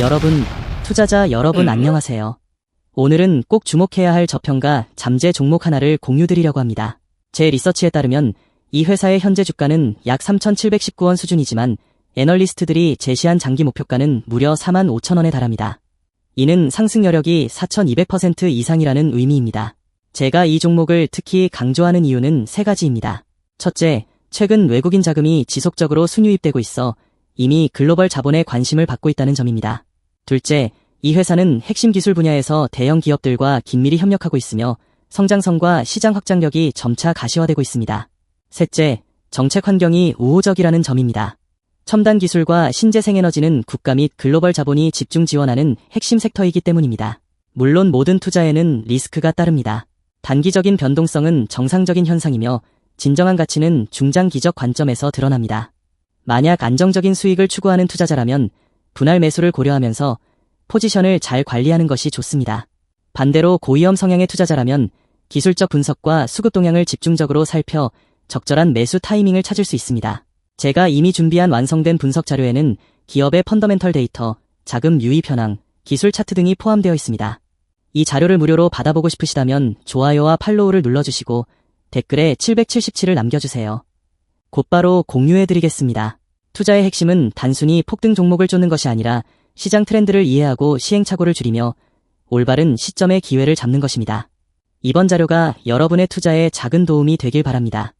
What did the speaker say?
여러분, 투자자 여러분 안녕하세요. 오늘은 꼭 주목해야 할 저평가 잠재 종목 하나를 공유드리려고 합니다. 제 리서치에 따르면 이 회사의 현재 주가는 약 3,719원 수준이지만 애널리스트들이 제시한 장기 목표가는 무려 4만 5천 원에 달합니다. 이는 상승 여력이 4,200% 이상이라는 의미입니다. 제가 이 종목을 특히 강조하는 이유는 세 가지입니다. 첫째, 최근 외국인 자금이 지속적으로 순유입되고 있어 이미 글로벌 자본의 관심을 받고 있다는 점입니다. 둘째, 이 회사는 핵심 기술 분야에서 대형 기업들과 긴밀히 협력하고 있으며 성장성과 시장 확장력이 점차 가시화되고 있습니다. 셋째, 정책 환경이 우호적이라는 점입니다. 첨단 기술과 신재생 에너지는 국가 및 글로벌 자본이 집중 지원하는 핵심 섹터이기 때문입니다. 물론 모든 투자에는 리스크가 따릅니다. 단기적인 변동성은 정상적인 현상이며 진정한 가치는 중장기적 관점에서 드러납니다. 만약 안정적인 수익을 추구하는 투자자라면 분할 매수를 고려하면서 포지션을 잘 관리하는 것이 좋습니다. 반대로 고위험 성향의 투자자라면 기술적 분석과 수급 동향을 집중적으로 살펴 적절한 매수 타이밍을 찾을 수 있습니다. 제가 이미 준비한 완성된 분석 자료에는 기업의 펀더멘털 데이터, 자금 유입 현황, 기술 차트 등이 포함되어 있습니다. 이 자료를 무료로 받아보고 싶으시다면 좋아요와 팔로우를 눌러주시고 댓글에 777을 남겨주세요. 곧바로 공유해드리겠습니다. 투자의 핵심은 단순히 폭등 종목을 쫓는 것이 아니라 시장 트렌드를 이해하고 시행착오를 줄이며 올바른 시점의 기회를 잡는 것입니다. 이번 자료가 여러분의 투자에 작은 도움이 되길 바랍니다.